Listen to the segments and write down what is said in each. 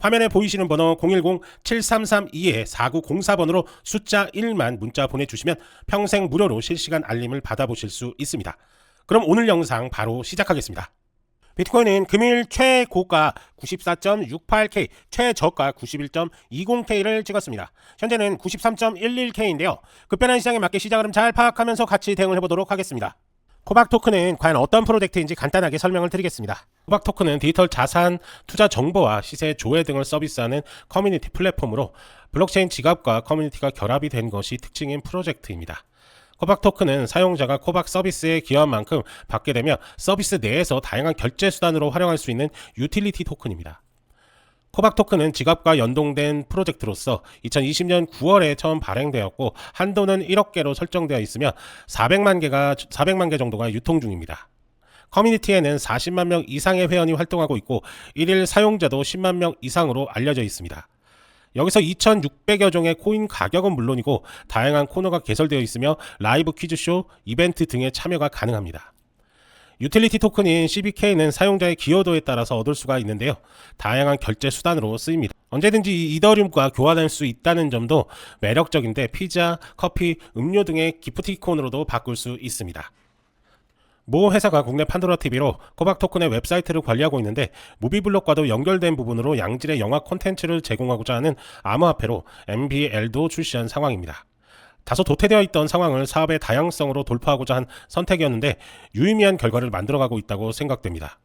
화면에 보이시는 번호 010-7332-4904번으로 숫자 1만 문자 보내주시면 평생 무료로 실시간 알림을 받아보실 수 있습니다. 그럼 오늘 영상 바로 시작하겠습니다. 비트코인은 금일 최고가 94.68K, 최저가 91.20K를 찍었습니다. 현재는 93.11K인데요. 급변한 시장에 맞게 시장 흐름 잘 파악하면서 같이 대응을 해보도록 하겠습니다. 코박 토큰은 과연 어떤 프로젝트인지 간단하게 설명을 드리겠습니다. 코박 토큰은 디지털 자산 투자 정보와 시세 조회 등을 서비스하는 커뮤니티 플랫폼으로 블록체인 지갑과 커뮤니티가 결합이 된 것이 특징인 프로젝트입니다. 코박 토큰은 사용자가 코박 서비스에 기여한 만큼 받게 되며 서비스 내에서 다양한 결제 수단으로 활용할 수 있는 유틸리티 토큰입니다. 코박 토큰은 지갑과 연동된 프로젝트로서 2020년 9월에 처음 발행되었고 한도는 1억 개로 설정되어 있으며 400만 개가 400만 개 정도가 유통 중입니다. 커뮤니티에는 40만 명 이상의 회원이 활동하고 있고 일일 사용자도 10만 명 이상으로 알려져 있습니다. 여기서 2,600여 종의 코인 가격은 물론이고 다양한 코너가 개설되어 있으며 라이브 퀴즈쇼, 이벤트 등의 참여가 가능합니다. 유틸리티 토큰인 CBK는 사용자의 기여도에 따라서 얻을 수가 있는데요. 다양한 결제 수단으로 쓰입니다. 언제든지 이 이더리움과 교환할 수 있다는 점도 매력적인데 피자, 커피, 음료 등의 기프티콘으로도 바꿀 수 있습니다. 모 회사가 국내 판도라 TV로 코박 토큰의 웹사이트를 관리하고 있는데 무비블록과도 연결된 부분으로 양질의 영화 콘텐츠를 제공하고자 하는 암호화폐로 MBL도 출시한 상황입니다. 다소 도태되어 있던 상황을 사업의 다양성으로 돌파하고자 한 선택이었는데 유의미한 결과를 만들어가고 있다고 생각됩니다.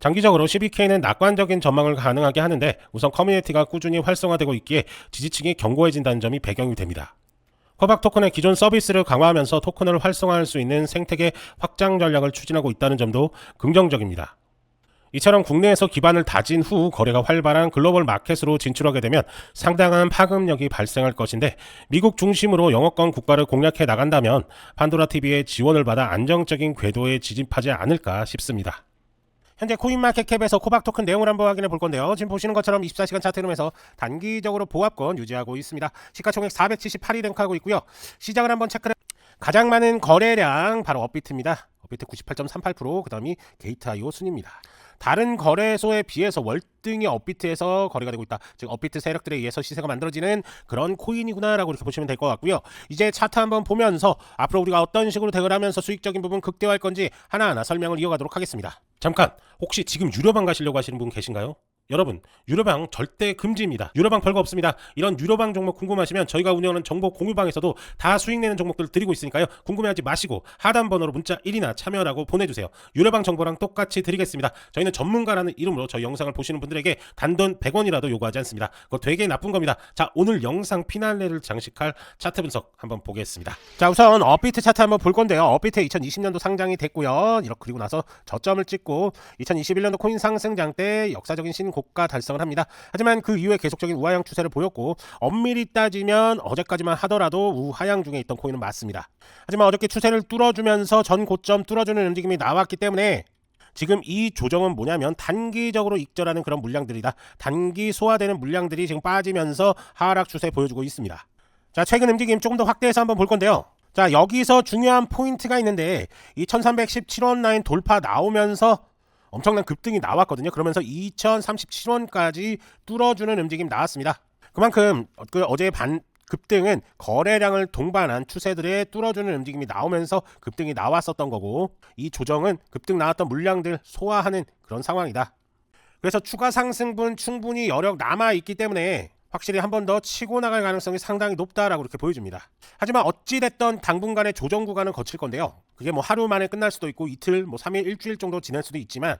장기적으로 CBK는 낙관적인 전망을 가능하게 하는데 우선 커뮤니티가 꾸준히 활성화되고 있기에 지지층이 견고해진다는 점이 배경이 됩니다. 코박 토큰의 기존 서비스를 강화하면서 토큰을 활성화할 수 있는 생태계 확장 전략을 추진하고 있다는 점도 긍정적입니다. 이처럼 국내에서 기반을 다진 후 거래가 활발한 글로벌 마켓으로 진출하게 되면 상당한 파급력이 발생할 것인데 미국 중심으로 영어권 국가를 공략해 나간다면 판도라 TV의 지원을 받아 안정적인 궤도에 진입하지 않을까 싶습니다. 현재 코인마켓캡에서 코박 토큰 내용을 한번 확인해 볼 건데요. 지금 보시는 것처럼 24시간 차트 흐름에서 단기적으로 보합권 유지하고 있습니다. 시가총액 478이 랭크하고 있고요. 시장을 한번 체크해 가장 많은 거래량 바로 업비트입니다. 업비트 98.38%, 그 다음이 게이트.io 순입니다. 다른 거래소에 비해서 월등히 업비트에서 거래가 되고 있다. 즉 업비트 세력들에 의해서 시세가 만들어지는 그런 코인이구나라고 이렇게 보시면 될 것 같고요. 이제 차트 한번 보면서 앞으로 우리가 어떤 식으로 대응을 하면서 수익적인 부분 극대화할 건지 하나하나 설명을 이어가도록 하겠습니다. 잠깐 혹시 지금 유료방 가시려고 하시는 분 계신가요? 여러분 유료방 절대 금지입니다. 유료방 별거 없습니다. 이런 유료방 종목 궁금하시면 저희가 운영하는 정보 공유방에서도 다 수익 내는 종목들을 드리고 있으니까요. 궁금해하지 마시고 하단 번호로 문자 1이나 참여라고 보내주세요. 유료방 정보랑 똑같이 드리겠습니다. 저희는 전문가라는 이름으로 저희 영상을 보시는 분들에게 단돈 100원이라도 요구하지 않습니다. 그거 되게 나쁜 겁니다. 자 오늘 영상 피날레를 장식할 차트 분석 한번 보겠습니다. 자 우선 업비트 차트 한번 볼 건데요. 업비트 2020년도 상장이 됐고요. 이렇게 그리고 나서 저점을 찍고 2021년도 코인 상승장 때 역사적인 신고 고가 달성을 합니다. 하지만 그 이후에 계속적인 우하향 추세를 보였고 엄밀히 따지면 어제까지만 하더라도 우하향 중에 있던 코인은 맞습니다. 하지만 어저께 추세를 뚫어주면서 전 고점 뚫어주는 움직임이 나왔기 때문에 지금 이 조정은 뭐냐면 단기적으로 익절하는 그런 물량들이다. 단기 소화되는 물량들이 지금 빠지면서 하락 추세 보여주고 있습니다. 자, 최근 움직임 조금 더 확대해서 한번 볼 건데요. 자, 여기서 중요한 포인트가 있는데 이 1317원 라인 돌파 나오면서 엄청난 급등이 나왔거든요. 그러면서 2037원까지 뚫어주는 움직임 나왔습니다. 그만큼 그 어제 반 급등은 거래량을 동반한 추세들의 뚫어주는 움직임이 나오면서 급등이 나왔었던 거고 이 조정은 급등 나왔던 물량들 소화하는 그런 상황이다. 그래서 추가 상승분 충분히 여력 남아 있기 때문에 확실히 한 번 더 치고 나갈 가능성이 상당히 높다라고 이렇게 보여줍니다. 하지만 어찌됐던 당분간의 조정 구간은 거칠 건데요. 그게 뭐 하루 만에 끝날 수도 있고 이틀, 뭐 3일, 일주일 정도 지날 수도 있지만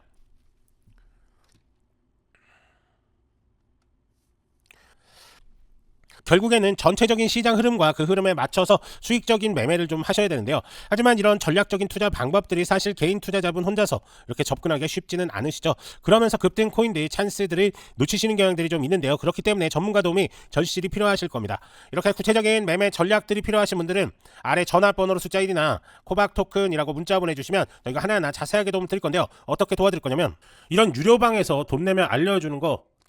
결국에는 전체적인 시장 흐름과 그 흐름에 맞춰서 수익적인 매매를 좀 하셔야 되는데요. 하지만 이런 전략적인 투자 방법들이 사실 개인 투자자분 혼자서 이렇게 접근하기 쉽지는 않으시죠. 그러면서 급등 코인들 찬스들을 놓치시는 경향들이 좀 있는데요. 그렇기 때문에 전문가 도움이 절실히 필요하실 겁니다. 이렇게 구체적인 매매 전략들이 필요하신 분들은 아래 전화번호로 숫자 1이나 코박 토큰이라고 문자 보내주시면 저희가 하나하나 자세하게 도움 드릴 건데요. 어떻게 도와드릴 거냐면 이런 유료방에서 돈 내면 알려주는 거